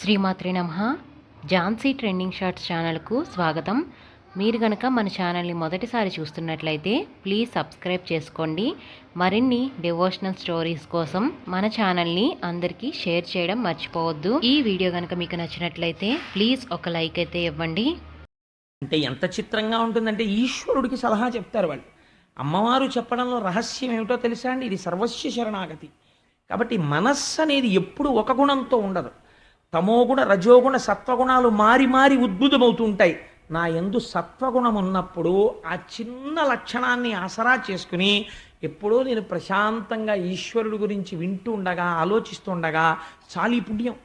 శ్రీమాత్రి నమ. Jhansi trending shorts ఛానల్కు స్వాగతం. మీరు గనక మన ఛానల్ని మొదటిసారి చూస్తున్నట్లయితే ప్లీజ్ సబ్స్క్రైబ్ చేసుకోండి. మరిన్ని డివోషనల్ స్టోరీస్ కోసం మన ఛానల్ని అందరికీ షేర్ చేయడం మర్చిపోవద్దు. ఈ వీడియో కనుక మీకు నచ్చినట్లయితే ప్లీజ్ ఒక లైక్ అయితే ఇవ్వండి. అంటే ఎంత చిత్రంగా ఉంటుందంటే ఈశ్వరుడికి సలహా చెప్తారు వాళ్ళు. అమ్మవారు చెప్పడంలో రహస్యం ఏమిటో తెలుసా అండి? ఇది సర్వస్వ శరణాగతి. కాబట్టి మనస్సు అనేది ఎప్పుడు ఒక గుణంతో ఉండదు. తమోగుణ రజోగుణ సత్వగుణాలు మారి మారి ఉద్భుతమవుతూ ఉంటాయి నా ఎందు సత్వగుణం ఉన్నప్పుడు ఆ చిన్న లక్షణాన్ని ఆసరా చేసుకుని ఎప్పుడో నేను ప్రశాంతంగా ఈశ్వరుడు గురించి వింటూ ఉండగా ఆలోచిస్తూ ఉండగా పుణ్యం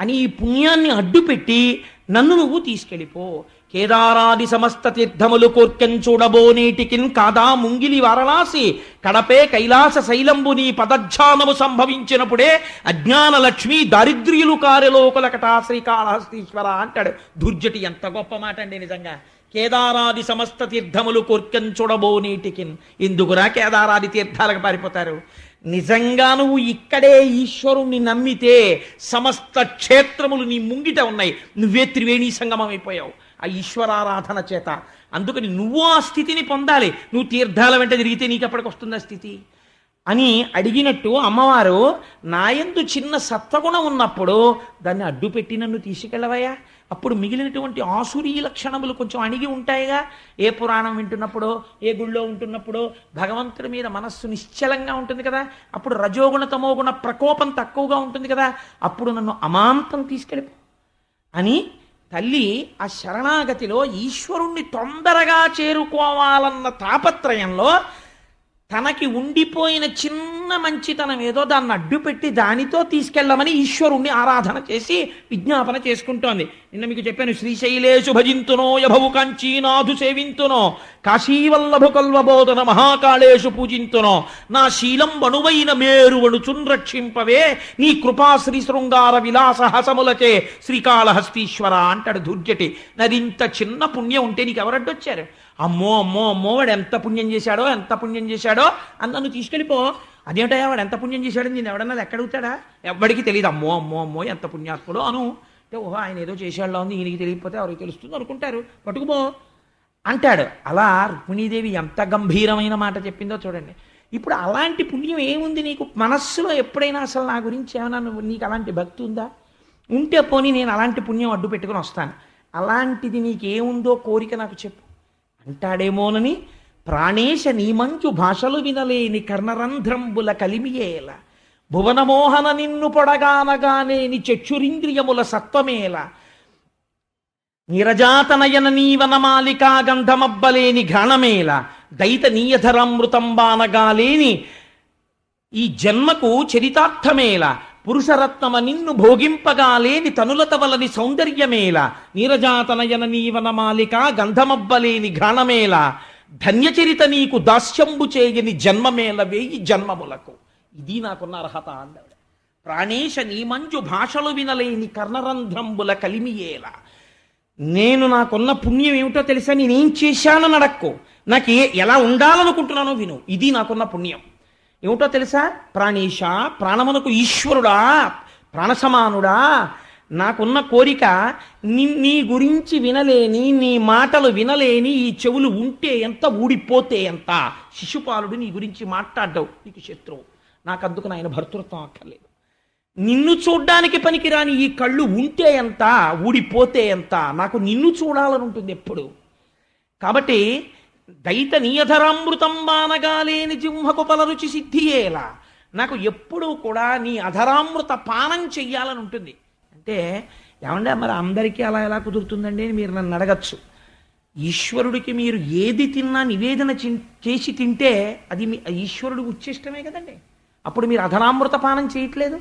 అని ఈ పుణ్యాన్ని అడ్డుపెట్టి నన్ను నువ్వు తీసుకెళ్ళిపో. కేదారాది సమస్త తీర్థములు కోర్కెం చూడబోనేటికిన్ కాదా ముంగిలి వారణాసి కడపే కైలాస శైలంబు నీ పదధ్యానము సంభవించినప్పుడే అజ్ఞాన లక్ష్మి దారిద్ర్యులు కార్యలోకులకటా శ్రీకాళహస్తీశ్వర అంటాడు. దుర్జటి ఎంత గొప్ప మాట అండి నిజంగా. కేదారాది సమస్త తీర్థములు కోర్కెం చూడబోనేటికిన్ ఎందుకురా కేదారాది తీర్థాలకు పారిపోతారు. నిజంగా నువ్వు ఇక్కడే ఈశ్వరుణ్ణి నమ్మితే సమస్త క్షేత్రములు నీ ముంగిట ఉన్నాయి. నువ్వే త్రివేణి సంగమం అయిపోయావు. ఆ ఈశ్వరారాధన చేత. అందుకని నువ్వు ఆ స్థితిని పొందాలి. నువ్వు తీర్థాల వెంట తిరిగితే నీకు ఎప్పటికి వస్తుంది ఆ స్థితి? అని అడిగినట్టు అమ్మవారు నాయందు చిన్న సత్వగుణం ఉన్నప్పుడు దాన్ని అడ్డుపెట్టి నన్ను తీసుకెళ్ళవయ్యా. అప్పుడు మిగిలినటువంటి ఆసురీ లక్షణములు కొంచెం అణిగి ఉంటాయిగా. ఏ పురాణం వింటున్నప్పుడో ఏ గుళ్ళో ఉంటున్నప్పుడో భగవంతుడి మీద మనస్సు నిశ్చలంగా ఉంటుంది కదా. అప్పుడు రజోగుణ తమోగుణ ప్రకోపం తక్కువగా ఉంటుంది కదా. అప్పుడు నన్ను అమాంతం తీసుకెళ్ళిపో. అని తల్లి ఆ శరణాగతిలో ఈశ్వరుణ్ణి తొందరగా చేరుకోవాలన్న తాపత్రయంలో తనకి ఉండిపోయిన చిన్న మంచితనం ఏదో దాన్ని అడ్డుపెట్టి దానితో తీసుకెళ్ళమని ఈశ్వరుణ్ణి ఆరాధన చేసి విజ్ఞాపన చేసుకుంటోంది. నిన్న మీకు చెప్పాను శ్రీశైలేషు భజింతునో యభవు కాంచీనాథు సేవింతునో కాశీవల్లభు కల్వబోధన మహాకాళేషు పూజింతునో నా శీలం వణువైన మేరువణుచున్ రక్షింపవే నీ కృపా శ్రీ శృంగార విలాస హసములచే శ్రీకాళహస్తీశ్వర అంటాడు దుర్జటి. నదింత చిన్న పుణ్యం ఉంటే నీకు ఎవరడ్డొచ్చారు అమ్మో అమ్మో అమ్మో వాడు ఎంత పుణ్యం చేశాడో ఎంత పుణ్యం చేశాడో అని నన్ను తీసుకెళ్ళిపో. అదేంటయ్యా వాడు ఎంత పుణ్యం చేశాడో నేను ఎవడన్నా ఎక్కడుగుతాడా ఎవరికి తెలియదు అమ్మో అమ్మో అమ్మో ఎంత పుణ్యాత్ముడో అను. అంటే ఓహో ఆయన ఏదో చేసేలా ఉంది ఈయనకి తెలియకపోతే ఎవరికి తెలుస్తుంది అనుకుంటారు. పట్టుకుపో. అంటాడు. అలా రుక్మిణీదేవి ఎంత గంభీరమైన మాట చెప్పిందో చూడండి. ఇప్పుడు అలాంటి పుణ్యం ఏముంది నీకు? మనస్సులో ఎప్పుడైనా అసలు నా గురించి ఏమైనా నువ్వు నీకు అలాంటి భక్తి ఉందా? ఉంటే పోనీ నేను అలాంటి పుణ్యం అడ్డు పెట్టుకుని వస్తాను. అలాంటిది నీకేముందో కోరిక నాకు చెప్పు. అంటాడేమోనని ప్రాణేశ నీమంచు భాషలు వినలేని కర్ణరంధ్రంబుల కలిమియేల. భువనమోహన నిన్ను పొడగానగానేని చక్షురింద్రియముల సత్వమేల. నిరజాతనయన నీవనమాలికా గంధమబ్బలేని ఘాణమేల దైత నీయధరామృతంబానగాలేని ఈ జన్మకు చరితార్థమేల. పురుషరత్నమ నిన్ను భోగింపగాలేని తనులతవలని సౌందర్యమేల నీరజాతనయన నీవనమాలిక గంధమబ్బలేని ఘాణమేల ధన్యచరిత నీకు దాస్యంబు చేయని జన్మమేల వేయి జన్మములకు. ఇది నాకున్న అర్హత అన్నాడు ప్రాణేశ నీమంజు భాషలు వినలేని కర్ణరంధ్రంబుల కలిమియేల. నేను నాకున్న పుణ్యం ఏమిటో తెలుసా? నేనేం చేశానని నడక్కో. నాకు ఎలా ఉండాలనుకుంటున్నానో విను. ఇది నాకున్న పుణ్యం. ఏమిటో తెలుసా? ప్రాణేశ ప్రాణమునకు ఈశ్వరుడా ప్రాణసమానుడా. నాకున్న కోరిక నీ నీ గురించి వినలేని నీ మాటలు వినలేని ఈ చెవులు ఉంటే ఎంత ఊడిపోతే ఎంత? శిశుపాలుడు నీ గురించి మాట్లాడ్డావు నీకు శత్రువు. నాకు అందుకు ఆయన భర్తృత్వం అక్కర్లేదు. నిన్ను చూడ్డానికి పనికిరాని ఈ కళ్ళు ఉంటే ఎంత ఊడిపోతే ఎంత? నాకు నిన్ను చూడాలని ఉంటుంది ఎప్పుడు. కాబట్టి దైత నీయధరామృతం బానగాలేని జింహకు పలరుచి సిద్ధియేలా. నాకు ఎప్పుడూ కూడా నీ అధరామృత పానం చెయ్యాలని ఉంటుంది. అంటే ఏమంటే మరి అందరికీ అలా ఎలా కుదురుతుందండి అని మీరు నన్ను అడగచ్చు. ఈశ్వరుడికి మీరు ఏది తిన్నా నివేదన చేసి తింటే అది మీ ఈశ్వరుడు ఉచ్చిష్టమే కదండి. అప్పుడు మీరు అధరామృత పానం చేయట్లేదు.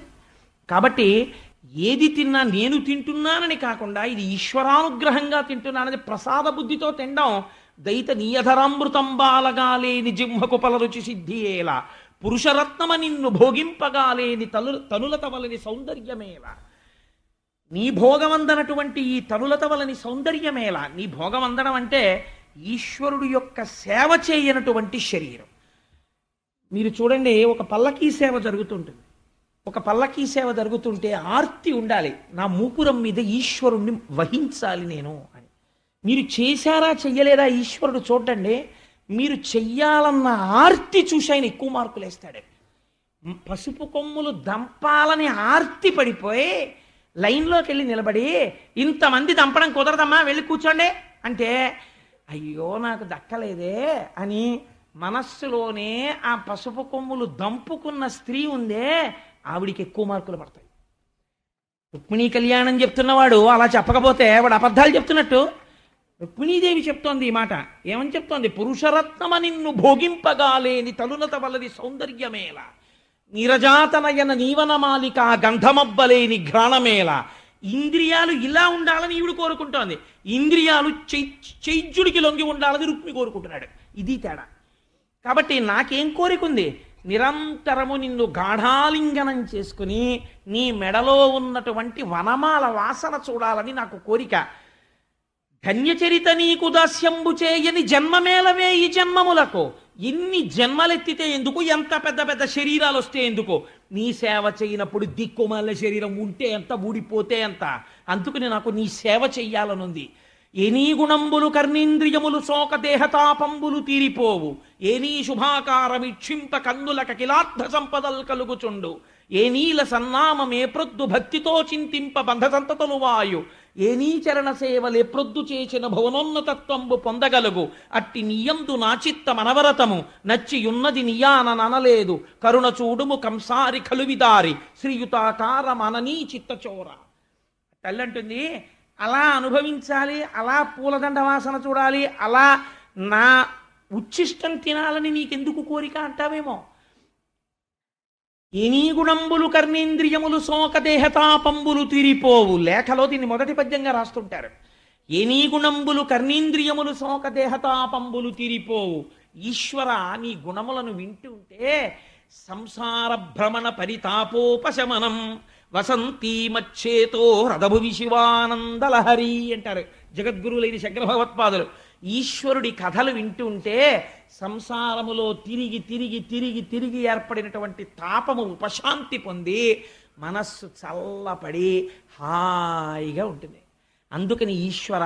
కాబట్టి ఏది తిన్నా నేను తింటున్నానని కాకుండా ఇది ఈశ్వరానుగ్రహంగా తింటున్నానని ప్రసాద బుద్ధితో తినడం దైత నీయధరామృతం బాలగాలేని జింహకు పలరుచి సిద్ధియేలా. పురుషరత్నమ నిన్ను భోగింపగాలేని తలు తనులత వలని సౌందర్యమేలా. నీ భోగమందనటువంటి ఈ తనులత వలని సౌందర్యమేలా. నీ భోగమందడం అంటే ఈశ్వరుడు యొక్క సేవ చేయనటువంటి శరీరం. మీరు చూడండి ఒక పల్లకీ సేవ జరుగుతుంటుంది. ఒక పల్లకీ సేవ జరుగుతుంటే ఆర్తి ఉండాలి. నా మూపురం మీద ఈశ్వరుణ్ణి వహించాలి నేను. మీరు చేశారా చెయ్యలేదా ఈశ్వరుడు చూడండి మీరు చెయ్యాలన్న ఆర్తి చూసి ఆయన ఎక్కువ మార్కులు వేస్తాడు. పసుపు కొమ్ములు దంపాలని ఆర్తి పడిపోయి లైన్లోకి వెళ్ళి నిలబడి ఇంతమంది దంపడం కుదరదమ్మా వెళ్ళి కూర్చోండి అంటే అయ్యో నాకు దక్కలేదే అని మనస్సులోనే ఆ పసుపు కొమ్ములు దంపుకున్న స్త్రీ ఉందే ఆవిడికి ఎక్కువ మార్కులు పడతాయి. రుక్మిణీ కళ్యాణం చెప్తున్నవాడు అలా చెప్పకపోతే వాడు అబద్ధాలు చెప్తున్నట్టు. రుక్మిణీదేవి చెప్తోంది ఈ మాట. ఏమని చెప్తోంది? పురుషరత్నమ నిన్ను భోగింపగాలేని తలునత వలది సౌందర్యమేల నీరజాతనయన నీవనమాలిక గంధమబ్బలేని ఘ్రాణమేల ఇంద్రియాలు ఇలా ఉండాలని ఈవిడు కోరుకుంటోంది. ఇంద్రియాలు చై- చైజ్యుడికి లొంగి ఉండాలని రుక్మి కోరుకుంటున్నాడు. ఇది తేడా. కాబట్టి నాకేం కోరికుంది? నిరంతరము నిన్ను గాఢాలింగనం చేసుకుని నీ మెడలో ఉన్నటువంటి వనమాల వాసన చూడాలని నాకు కోరిక. కన్యచరిత నీకు దాస్యంబు చేయని జన్మమేలవే ఈ జన్మములకు. ఎన్ని జన్మలెత్తితే ఎందుకు? ఎంత పెద్ద పెద్ద శరీరాలు వస్తే ఎందుకు? నీ సేవ చేయనప్పుడు దిక్కుమాల శరీరం ఉంటే ఎంత ఊడిపోతే ఎంత? అందుకని నాకు నీ సేవ చెయ్యాలనుంది. ఏనీ గుణంబులు కర్ణేంద్రియములు శోక దేహతాపంబులు తీరిపోవు. ఏనీ శుభాకారమిక్షింప కందులక కిలార్థ సంపదలు కలుగుచుండు. ఏ నీల సన్నామమే ప్రొద్దు భక్తితో చింతింప బంధసంతతలు వాయు. ఏనీచరణ సేవలు చరణ ప్రొద్దు చేసిన భువనోన్నతత్వంబు పొందగలుగు. అట్టి నియందు నా చిత్త మనవరతము నచ్చియున్నది నియాన ననలేదు. కరుణ చూడుము కంసారి కలువిదారి. శ్రీయుతాకార మననీ చిత్తచోర తల్లంటుంది అలా అనుభవించాలి అలా పూలదండ వాసన చూడాలి అలా నా ఉచ్ఛిష్టం తినాలని నీకెందుకు కోరిక అంటావేమో? గుణంబులు కర్ణేంద్రియములు శోకదేహతాపంబులు తీరిపోవు. లేఖలో దీన్ని మొదటి పద్యంగా రాస్తుంటారు. ఎనీ గుణంబులు కర్ణేంద్రియములు శోకదేహతాపంబులు తీరిపోవు. ఈశ్వర నీ గుణములను వింటుంటే సంసార భ్రమణ పరితాపోపశమనం. వసంతి మచ్చేతో రథభువి శివానందలహరి అంటారు. జగద్గురులైన శంకర భగవత్పాదులు. ఈశ్వరుడి కథలు వింటుంటే సంసారములో తిరిగి తిరిగి తిరిగి తిరిగి ఏర్పడినటువంటి తాపము ఉపశాంతి పొంది మనస్సు చల్లపడి హాయిగా ఉంటుంది. అందుకని ఈశ్వర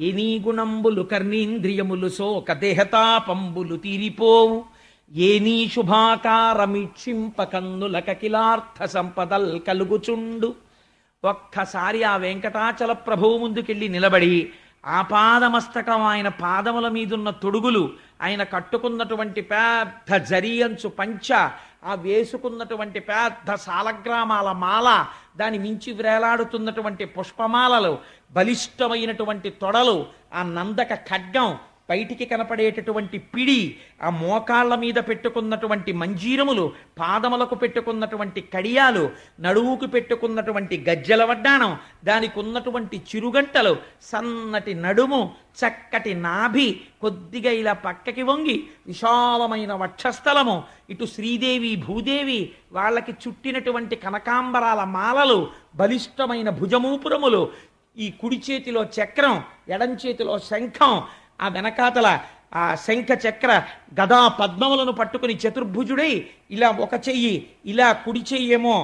ఎనీ గుణంబులు కర్ణీంద్రియములు సోక దేహతాపంబులు తీరిపోవు. ఏనీ శుభాకారమిక్షింప కన్నుల కకిలార్థ సంపదల్ కలుగుచుండు. ఒక్కసారి ఆ వెంకటాచల ప్రభువు ముందుకెళ్ళి నిలబడి ఆపాదమస్తకం ఆయన పాదముల మీదున్న తొడుగులు ఆయన కట్టుకున్నటువంటి పెద్ద జరియంచు పంచ ఆ వేసుకున్నటువంటి పెద్ద సాలగ్రామాల మాల దాని మించి వ్రేలాడుతున్నటువంటి పుష్పమాలలు బలిష్టమైనటువంటి తొడలు ఆ నందక ఖడ్గం బయటికి కనపడేటటువంటి పిడి ఆ మోకాళ్ళ మీద పెట్టుకున్నటువంటి మంజీరములు పాదములకు పెట్టుకున్నటువంటి కడియాలు నడువుకు పెట్టుకున్నటువంటి గజ్జల వడ్డాణం దానికి ఉన్నటువంటి చిరుగంటలు సన్నటి నడుము చక్కటి నాభి కొద్దిగా ఇలా పక్కకి వంగి విశాలమైన వక్షస్థలము ఇటు శ్రీదేవి భూదేవి వాళ్ళకి చుట్టినటువంటి కనకాంబరాల మాలలు బలిష్టమైన భుజమూపురములు ఈ కుడి చేతిలో చక్రం ఎడం చేతిలో శంఖం ఆ వెనకాతల ఆ శంఖ చక్ర గదా పద్మములను పట్టుకుని చతుర్భుజుడై ఇలా ఒక చెయ్యి ఇలా కుడి చెయ్యేమో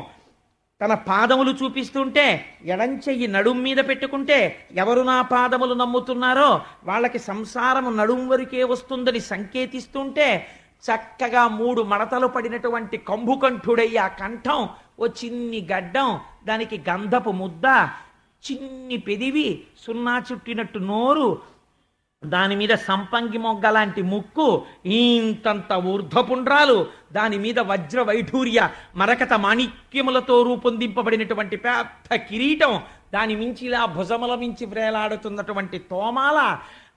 తన పాదములు చూపిస్తుంటే ఎడం చెయ్యి నడుం మీద పెట్టుకుంటే ఎవరు నా పాదములు నమ్ముతున్నారో వాళ్ళకి సంసారము నడుం వరకే వస్తుందని సంకేతిస్తుంటే చక్కగా మూడు మడతలు పడినటువంటి కంభుకంఠుడై ఆ కంఠం ఓ చిన్ని గడ్డం దానికి గంధపు ముద్ద చిన్ని పెదివి సున్నా చుట్టినట్టు నోరు దాని మీద సంపంగి మొగ్గ లాంటి ముక్కు ఇంతంత ఊర్ధపుండ్రాలు దాని మీద వజ్ర వైఢూర్య మరకత మాణిక్యములతో రూపొందింపబడినటువంటి పెద్ద కిరీటం దాని మించి ఇలా భుజముల మించి వ్రేలాడుతున్నటువంటి తోమాల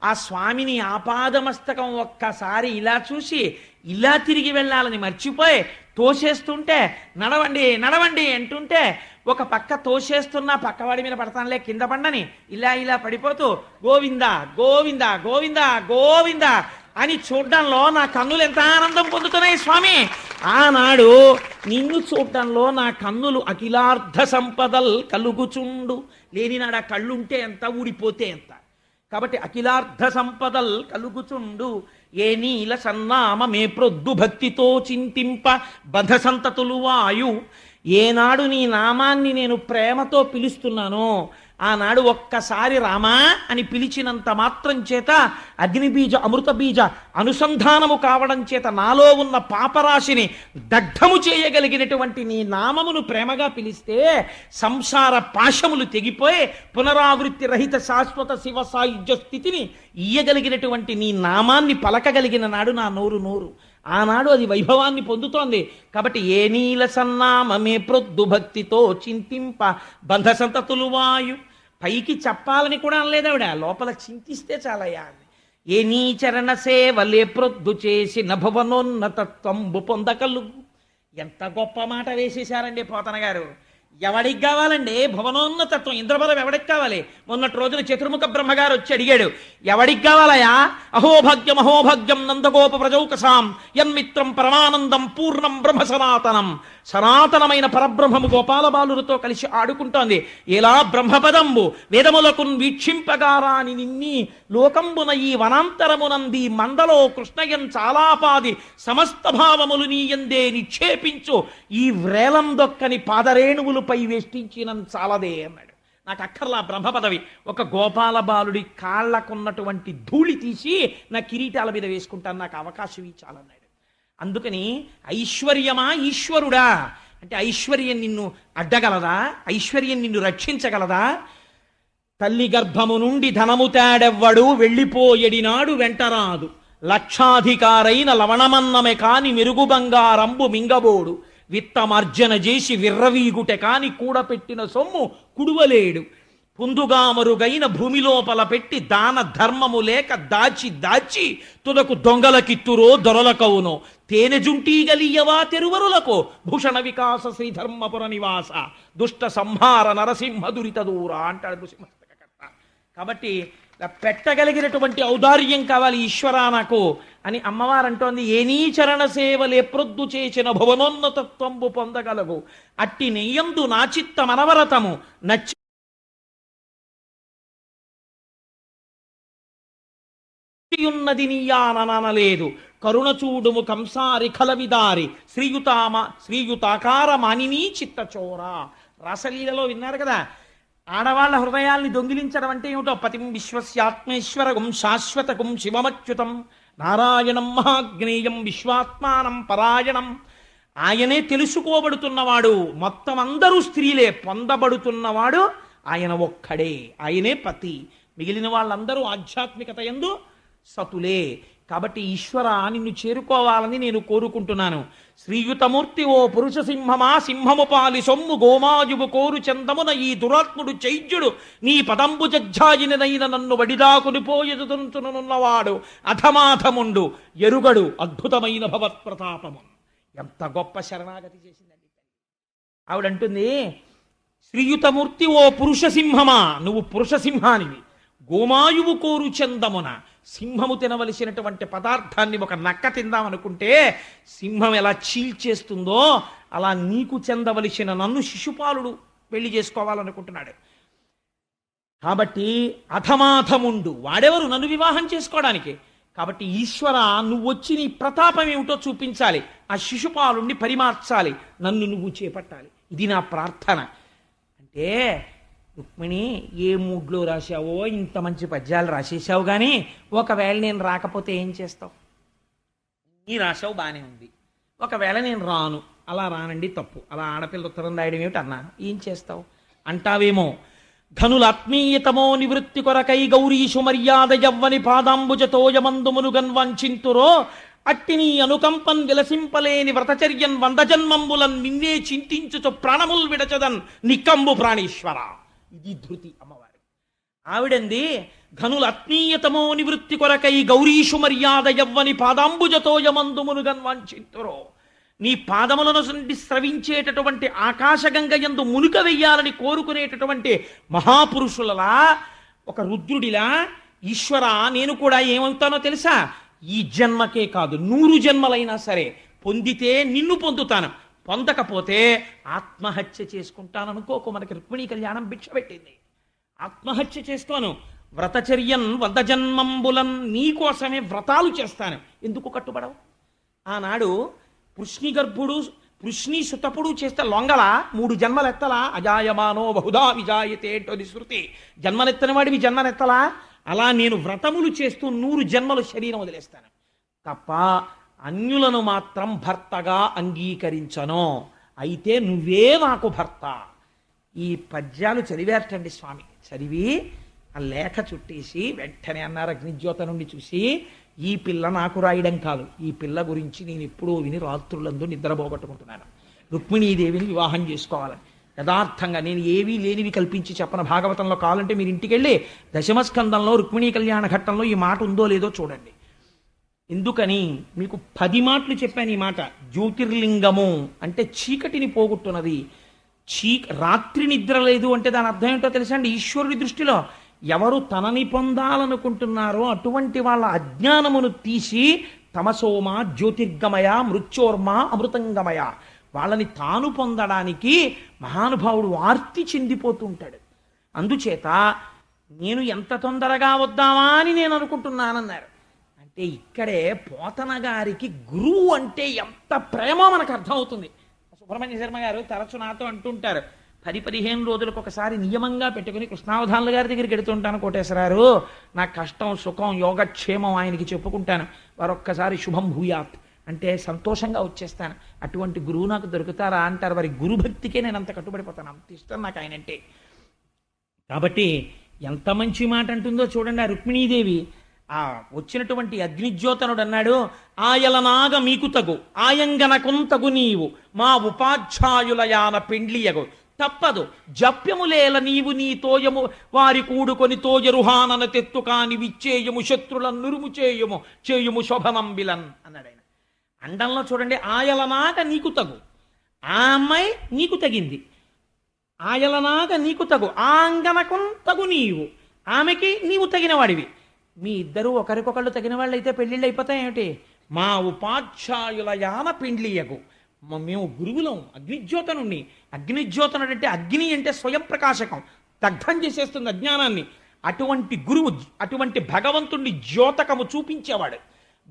ఆ స్వామిని ఆపాదమస్తకం ఒక్కసారి ఇలా చూసి ఇలా తిరిగి వెళ్ళాలని మర్చిపోయి తోసేస్తుంటే నడవండి నడవండి అంటుంటే ఒక పక్క తోసేస్తున్నా పక్కవాడి మీద పడతానులే కింద పండని ఇలా ఇలా పడిపోతూ గోవింద గోవింద గోవింద గోవింద అని చూడడంలో నా కన్నులు ఎంత ఆనందం పొందుతున్నాయి స్వామి. ఆనాడు నిన్ను చూడడంలో నా కన్నులు అఖిలార్థ సంపదల్ కలుగుచుండు. లేనినాడు ఆ కళ్ళుంటే ఎంత ఊడిపోతే ఎంత. కాబట్టి అఖిలార్థ సంపదల్ కలుగుచుండు. ఏ నీల సన్నామ మే ప్రొద్దు భక్తితో చింతింప బధ సంతతులు వాయు. ఏనాడు నీ నామాన్ని నేను ప్రేమతో పిలుస్తున్నానో ఆనాడు ఒక్కసారి రామా అని పిలిచినంత మాత్రం చేత అగ్నిబీజ అమృత బీజ అనుసంధానము కావడం చేత నాలో ఉన్న పాపరాశిని దగ్ధము చేయగలిగినటువంటి నీ నామమును ప్రేమగా పిలిస్తే సంసార పాశములు తెగిపోయి పునరావృత్తి రహిత శాశ్వత శివ సాయుధ్య స్థితిని ఇయ్యగలిగినటువంటి నీ నామాన్ని పలకగలిగిన నాడు నా నోరు నోరు. ఆనాడు అది వైభవాన్ని పొందుతోంది. కాబట్టి ఏ నీల సన్నామమే ప్రొద్దు భక్తితో చింతింప బంధ సంతతులు వాయు. పైకి చెప్పాలని కూడా అనలేదు ఆవిడ. లోపల చింతిస్తే చాలయ్యా ఏ నీ చరణ సేవలే ప్రొద్దు చేసి నభవనోన్నతత్వంబు పొందకలు ఎంత గొప్ప మాట వేసేశారండి పోతన గారు. ఎవడికి కావాలండి? భువనోన్నతత్వం ఇంద్రబలం ఎవడికి కావాలి? మొన్నటి రోజున చతుర్ముఖ బ్రహ్మగారు వచ్చి అడిగాడు ఎవడికి కావాలయా అహోభాగ్యం అహోభాగ్యం నందగోప ప్రజౌకసాం యన్మిత్రం పరమానందం పూర్ణం బ్రహ్మ సనాతనం. సనాతనమైన పరబ్రహ్మము గోపాల బాలులతో కలిసి ఆడుకుంటోంది. ఎలా బ్రహ్మపదంబు? వేదములకు వీక్షింపగారాని నిన్ని లోకంబున ఈ వనాంతరమునంది మందలో కృష్ణయం చాలాపాది సమస్త భావములు నీయందే నిక్షేపించు. ఈ వ్రేలం దొక్కని పాదరేణువులు పై వేష్టించిన చాలదే అన్నాడు. నాకు అక్కర్లా బ్రహ్మ పదవి. ఒక గోపాల బాలుడి కాళ్ళకున్నటువంటి ధూళి తీసి నా కిరీటాల మీద వేసుకుంటాను. నాకు అవకాశం ఇచ్చాలన్నాడు. అందుకని ఐశ్వర్యమా ఈశ్వరుడా? అంటే ఐశ్వర్యం నిన్ను అడ్డగలదా? ఐశ్వర్యం నిన్ను రక్షించగలదా? తల్లి గర్భము నుండి ధనము తేడెవ్వడు వెళ్ళిపోయడినాడు వెంటరాదు లక్షాధికారైన లవణమన్నమే కాని మెరుగు బంగారంబు మింగబోడు. విత్తమార్జన చేసి విర్రవీగుటె కాని కూడపెట్టిన సొమ్ము కుడువలేడు. పుందుగామరుగైన భూమి లోపల పెట్టి దాన ధర్మము లేక దాచి దాచి తుదకు దొంగల కిత్తురో దొరలకవునో. తేనె జుంటీగలియవా తెరువరులకో? భూషణ వికాస శ్రీధర్మపుర నివాస. దుష్ట సంహార నరసింహ దురిత దూర అంటాడు నృసింహకర్త కాబట్టి పెట్టగలిగినటువంటి ఔదార్యం కావాలి ఈశ్వరా నాకు. అని అమ్మవారు అంటోంది ఏనీ చరణ సేవలు ఎప్రొద్దు చేసిన భువనోన్నతత్వంబు పొందగలవు. అట్టి నెయ్యందు నా చిత్త మనవరతము. నచ్చి ఉన్నది నీయాననలేదు కరుణ చూడుము కంసారి కలవిదారి. శ్రీయుతామ శ్రీయుతాకార మానినీ చిత్తచోర రసలీలలో విన్నారు కదా ఆడవాళ్ళ హృదయాల్ని దొంగిలించడం అంటే ఏమిటో? పతిం విశ్వస్యాత్మేశ్వరగుం శాశ్వతకం శివమచ్యుతం. నారాయణం మహాగ్నేయం విశ్వాత్మానం పరాయణం. ఆయనే తెలుసుకోబడుతున్నవాడు. మొత్తం అందరూ స్త్రీలే. పొందబడుతున్నవాడు ఆయన ఒక్కడే. ఆయనే పతి. మిగిలిన వాళ్ళందరూ ఆధ్యాత్మికత ఎందు సతులే. కాబట్టి ఈశ్వర నిన్ను చేరుకోవాలని నేను కోరుకుంటున్నాను. శ్రీయుతమూర్తి ఓ పురుష సింహమా సింహము పాలి సొమ్ము గోమాయువు కోరు చందమున ఈ దురాత్ముడు చైద్యుడు. నీ పదంబు జజ్జాయినదైన నన్ను వడిదాకుని పోయదుతున్నవాడు అధమాధముండు ఎరుగడు అద్భుతమైన భవత్ప్రతాపము. ఎంత గొప్ప శరణాగతి చేసిందండి. ఆవిడంటుంది శ్రీయుతమూర్తి ఓ పురుష సింహమా నువ్వు పురుష సింహానివి గోమాయువు కోరు చందమున సింహము తినవలసినటువంటి పదార్థాన్ని ఒక నక్క తిందామనుకుంటే సింహం ఎలా చీల్చేస్తుందో అలా నీకు చెందవలసిన నన్ను శిశుపాలుడు పెళ్ళి చేసుకోవాలనుకుంటున్నాడు. కాబట్టి అథమాథముండు వాడెవరు? నన్ను వివాహం చేసుకోవడానికి. కాబట్టి ఈశ్వర నువ్వు వచ్చి నీ ప్రతాపం ఏమిటో చూపించాలి. ఆ శిశుపాలుణ్ణి పరిమార్చాలి. నన్ను నువ్వు చేపట్టాలి. ఇది నా ప్రార్థన. అంటే రుక్మిణి ఏ మూడ్లో రాశావో ఇంత మంచి పద్యాలు రాసేసావు కానీ ఒకవేళ నేను రాకపోతే ఏం చేస్తావు? నీ రాశావు బాగానే ఉంది. ఒకవేళ నేను రాను అలా రానండి తప్పు. అలా ఆడపిల్ల ఉత్తరం రాయడం ఏమిటి అన్నా? ఏం చేస్తావు? అంటావేమో ధనుల ఆత్మీయతమో నివృత్తి కొరకై గౌరీషు మర్యాద యవ్వని పాదాంబుజతోయమందుమును గన్వంచింతురో అట్టి నీ అనుకంపన్ విలసింపలేని వ్రతచర్యన్ వంద జన్మంబులన్ నిన్నే చింతించుచు ప్రాణముల్ విడచదన్ నిక్కంబు ప్రాణీశ్వరా. ఇది ధృతి అమ్మవారు. ఆవిడంది ఘనుల అత్మీయతమో నివృత్తి కొరకై గౌరీషు మర్యాద యవ్వని పాదాంబుజతోయమందుమును గన్వంచింతురో నీ పాదములను నుండి స్రవించేటటువంటి ఆకాశగంగ ఎందు మునుక వెయ్యాలని కోరుకునేటటువంటి మహాపురుషులలా ఒక రుద్రుడిలా ఈశ్వర నేను కూడా ఏమవుతానో తెలుసా? ఈ జన్మకే కాదు నూరు జన్మలైనా సరే పొందితే నిన్ను పొందుతాను. పొందకపోతే ఆత్మహత్య చేసుకుంటాననుకోకు మనకి రుక్మిణీ కళ్యాణం భిక్ష పెట్టింది. ఆత్మహత్య చేస్తాను. వ్రతచర్యన్ వంద జన్మంబులన్ నీకోసమే వ్రతాలు చేస్తాను. ఎందుకు కట్టుబడవు? ఆనాడు పుష్ణిగర్భుడు పృష్ణి సుతపుడు చేస్తే లొంగల మూడు జన్మలెత్తలా అజాయమానో బహుదా విజాయతే అంటోది శృతి. జన్మలెత్తని వాడివి జన్మలెత్తలా? అలా నేను వ్రతములు చేస్తూ నూరు జన్మలు శరీరం వదిలేస్తాను. తప్ప అన్యులను మాత్రం భర్తగా అంగీకరించను. అయితే నువ్వే నాకు భర్త. ఈ పద్యాలు చదివేటండి స్వామి. చదివి ఆ లేఖ చుట్టేసి వెంటనే అన్నారు అగ్నిజ్యోత నుండి చూసి ఈ పిల్ల నాకు రాయడం కాదు. ఈ పిల్ల గురించి నేను ఎప్పుడూ విని రాత్రులందు నిద్రపోగొట్టుకుంటున్నాను రుక్మిణీదేవిని వివాహం చేసుకోవాలని యథార్థంగా నేను ఏవీ లేనివి కల్పించి చెప్పన భాగవతంలో కావాలంటే మీరు ఇంటికి వెళ్ళి దశమస్కందంలో రుక్మిణీ కళ్యాణ ఘట్టంలో ఈ మాట ఉందో లేదో చూడండి. ఎందుకని మీకు పది మాటలు చెప్పాను ఈ మాట. జ్యోతిర్లింగము అంటే చీకటిని పోగొట్టున్నది. చీక రాత్రి నిద్ర లేదు అంటే దాని అర్థం ఏంటో తెలుసా అండి? ఈశ్వరుడి దృష్టిలో ఎవరు తనని పొందాలనుకుంటున్నారో అటువంటి వాళ్ళ అజ్ఞానమును తీసి తమసోమ జ్యోతిర్గమయ మృత్యోర్మ అమృతంగమయ వాళ్ళని తాను పొందడానికి మహానుభావుడు ఆర్తి చెందిపోతుంటాడు. అందుచేత నేను ఎంత తొందరగా వద్దామా అని నేను అనుకుంటున్నానన్నారు. అంటే ఇక్కడే పోతన గారికి గురువు అంటే ఎంత ప్రేమో మనకు అర్థమవుతుంది. సుబ్రహ్మణ్య శర్మ గారు తరచు నాతో అంటుంటారు పది పదిహేను రోజులకు ఒకసారి నియమంగా పెట్టుకుని కృష్ణావధానుల గారి దగ్గరికి వెడుతుంటాను కోటేశ్వరారు నా కష్టం సుఖం యోగక్షేమం ఆయనకి చెప్పుకుంటాను. వారొక్కసారి శుభం భూయాత్ అంటే సంతోషంగా వచ్చేస్తాను. అటువంటి గురువు నాకు దొరుకుతారా అంటారు. వారి గురుభక్తికే నేను అంత కట్టుబడిపోతాను. అంత ఇష్టం నాకు ఆయన అంటే కాబట్టి ఎంత మంచి మాట అంటుందో చూడండి ఆ రుక్మిణీదేవి. ఆ వచ్చినటువంటి అగ్నిజ్యోతనుడు అన్నాడు ఆయలనాగ మీకు తగు ఆయంగనకుంతగు నీవు మా ఉపాధ్యాయులయాన పెండ్లియగు తప్పదు జప్యములేల నీవు నీ తోయము వారి కూడుకొని తోయరుహానన తెత్తు కాని విచ్చేయము శత్రులను నురుము చేయుము చేయుము శోభనంబిలన్ అన్నాడు ఆయన. అండంలో చూడండి ఆయలనాగ నీకు తగు ఆ అమ్మాయి నీకు తగింది ఆయలనాగ నీకు తగు ఆంగనకున్ తగు నీవు ఆమెకి నీవు తగినవాడివి. మీ ఇద్దరూ ఒకరికొకళ్ళు తగిన వాళ్ళు అయితే పెళ్ళిళ్ళు అయిపోతాయి ఏమిటి మా ఉపాధ్యాయుల యాన పెండ్లియకు మేము గురువులం అగ్నిజ్యోతనుణ్ణి. అగ్నిజ్యోతనుడు అంటే అగ్ని అంటే స్వయం ప్రకాశకం. దగ్ధం చేసేస్తుంది అజ్ఞానాన్ని. అటువంటి గురువు అటువంటి భగవంతుణ్ణి జ్యోతకము చూపించేవాడు.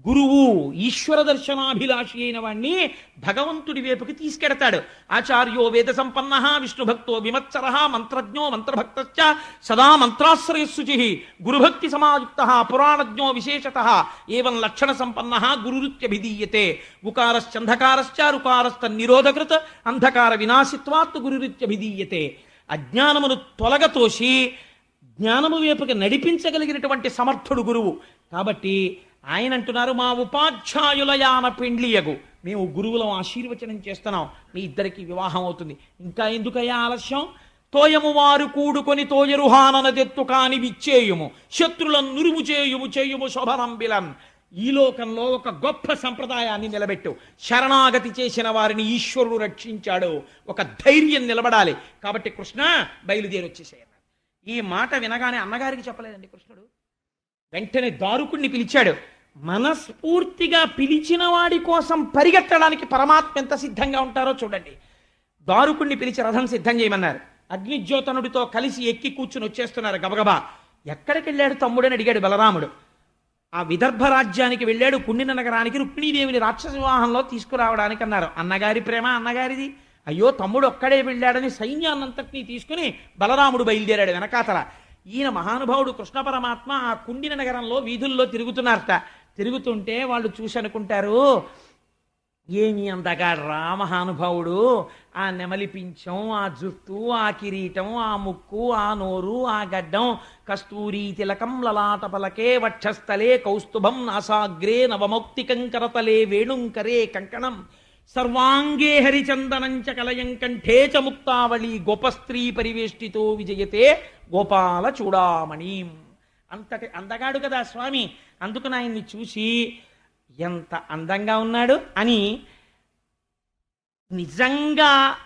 గురువు ఈశ్వర దర్శనాభిలాషి అయిన వాణ్ణి భగవంతుడి వైపుకి తీసుకెడతాడు. ఆచార్యో వేద సంపన్న విష్ణుభక్తో విమత్సర మంత్రజ్ఞో మంత్రభక్త సదా మంత్రాశ్రయశుచి గురుభక్తి సమాయుక్త పురాణజ్ఞో విశేషత ఏవం లక్షణ సంపన్న గురురిత్యభిధీయతే. ఉకారశ్చంధకారశ్చ రుకారస్థ నిరోధకృత అంధకార వినాశిత్వాత్ గురురిత్యభిధీయతే. అజ్ఞానమును తొలగతోసి జ్ఞానము వైపుకి నడిపించగలిగినటువంటి సమర్థుడు గురువు. కాబట్టి ఆయన అంటున్నారు మా ఉపాధ్యాయుల యాన పెండ్లియగు. మేము గురువులం ఆశీర్వచనం చేస్తున్నాం. మీ ఇద్దరికి వివాహం అవుతుంది. ఇంకా ఎందుకయ్యా ఆలస్యం? తోయము వారు కూడుకొని తోయరుహాననదెత్తు కాని విచ్చేయుము. శత్రులను నురుము చేయుము చేయుము శోభనంబిలం. ఈ లోకంలో ఒక గొప్ప సంప్రదాయాన్ని నిలబెట్టు. శరణాగతి చేసిన వారిని ఈశ్వరుడు రక్షించాడు. ఒక ధైర్యం నిలబడాలి. కాబట్టి కృష్ణ బయలుదేరి వచ్చేసేయన్నారు ఈ మాట వినగానే అన్నగారికి చెప్పలేదండి కృష్ణుడు. వెంటనే దారుకుణ్ణి పిలిచాడు. మనస్ఫూర్తిగా పిలిచిన వాడి కోసం పరిగెత్తడానికి పరమాత్మ ఎంత సిద్ధంగా ఉంటారో చూడండి. దారుకుణ్ణి పిలిచి రథం సిద్ధం చేయమన్నారు. అగ్నిజ్యోతనుడితో కలిసి ఎక్కి కూర్చుని వచ్చేస్తున్నారు గబగబా. ఎక్కడికి వెళ్ళాడు తమ్ముడని అడిగాడు బలరాముడు. ఆ విదర్భ రాజ్యానికి వెళ్ళాడు కుండిన నగరానికి రుక్మిణీదేవిని రాక్షస వివాహంలో తీసుకురావడానికి అన్నారు. అన్నగారి ప్రేమ అన్నగారిది. అయ్యో తమ్ముడు ఒక్కడే వెళ్ళాడని సైన్యాన్నంతటినీ తీసుకుని బలరాముడు బయలుదేరాడు వెనకాతల. ఈయన మహానుభావుడు కృష్ణ పరమాత్మ ఆ కుండిన నగరంలో వీధుల్లో తిరుగుతున్నారట. తిరుగుతుంటే వాళ్ళు చూసి అనుకుంటారు ఏమి అందగా రామహానుభావుడు? ఆ నెమలి పించం ఆ జుట్టు ఆ కిరీటం ఆ ముక్కు ఆ నోరు ఆ గడ్డం కస్తూరి తిలకం లలాట పలకే వక్షస్థలే కౌస్తుభం నాసాగ్రే నవమౌక్తి కంకరతలే వేణుంకరే కంకణం. సర్వాంగే హరిచందనంచ కలయం కంఠే చ ముక్తావళి గోపస్త్రీ పరివేష్టితో విజయతే గోపాల చూడామణి. అంతటి అందగాడు కదా స్వామి అందుకని ఆయన్ని చూసి ఎంత అందంగా ఉన్నాడు అని నిజంగా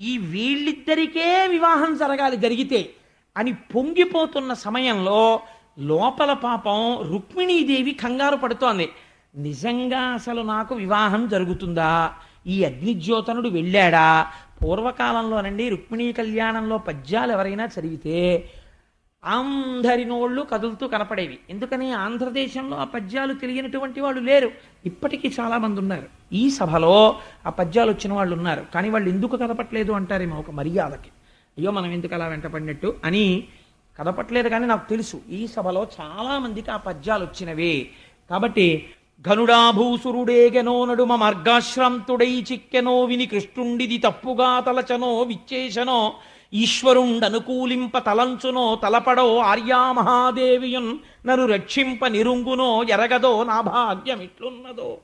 ఈ వీళ్ళిద్దరికే వివాహం జరగాలి జరిగితే అని పొంగిపోతున్న సమయంలో లోపల పాపం రుక్మిణీదేవి కంగారు పడుతోంది. నిజంగా అసలు నాకు వివాహం జరుగుతుందా? ఈ అగ్నిజ్యోతనుడు వెళ్ళాడా? పూర్వకాలంలోనండి రుక్మిణీ కళ్యాణంలో పద్యాలు ఎవరైనా చదివితే అందరి నోళ్ళు కదులుతూ కనపడేవి. ఎందుకని ఆంధ్రదేశంలో ఆ పద్యాలు తెలియనటువంటి వాళ్ళు లేరు. ఇప్పటికీ చాలామంది ఉన్నారు. ఈ సభలో ఆ పద్యాలు వచ్చిన వాళ్ళు ఉన్నారు. కానీ వాళ్ళు ఎందుకు కదపట్లేదు అంటారేమో ఒక మర్యాదకి. అయ్యో మనం ఎందుకు అలా వెంటపడినట్టు అని కదపట్లేదు కానీ నాకు తెలుసు. ఈ సభలో చాలామందికి ఆ పద్యాలు వచ్చినవే. కాబట్టి ఘనుడాభూసురుడేగెనో నడుమ మార్గాశ్రాంతుడై చిక్కెనో విని కృష్ణుండిది తప్పుగా తలచనో విచ్చేశనో ఈశ్వరుండనుకూలింప తలంచునో తలపడో ఆర్యామహాదేవియున్ నరు రక్షింప నిరుంగునో ఎరగదో నా భాగ్యం ఇట్లున్నదో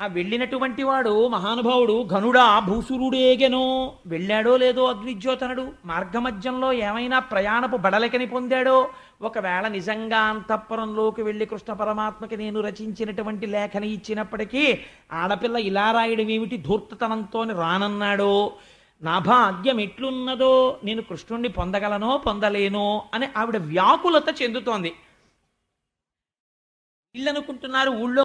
ఆ వెళ్ళినటువంటి వాడు మహానుభావుడు ఘనుడా భూసురుడేగెనో. వెళ్ళాడో లేదో అగ్నిజ్యోతనుడు మార్గమధ్యంలో ఏమైనా ప్రయాణపు బడలకని పొందాడో. ఒకవేళ నిజంగా అంతఃపురంలోకి వెళ్ళి కృష్ణ పరమాత్మకి నేను రచించినటువంటి లేఖని ఇచ్చినప్పటికీ ఆడపిల్ల ఇలా రాయడం ఏమిటి ధూర్తతనంతో రానన్నాడో. నా భాగ్యం ఎట్లున్నదో నేను కృష్ణుణ్ణి పొందగలనో పొందలేనో అని ఆవిడ వ్యాకులత చెందుతోంది. వీళ్ళనుకుంటున్నారు ఊళ్ళో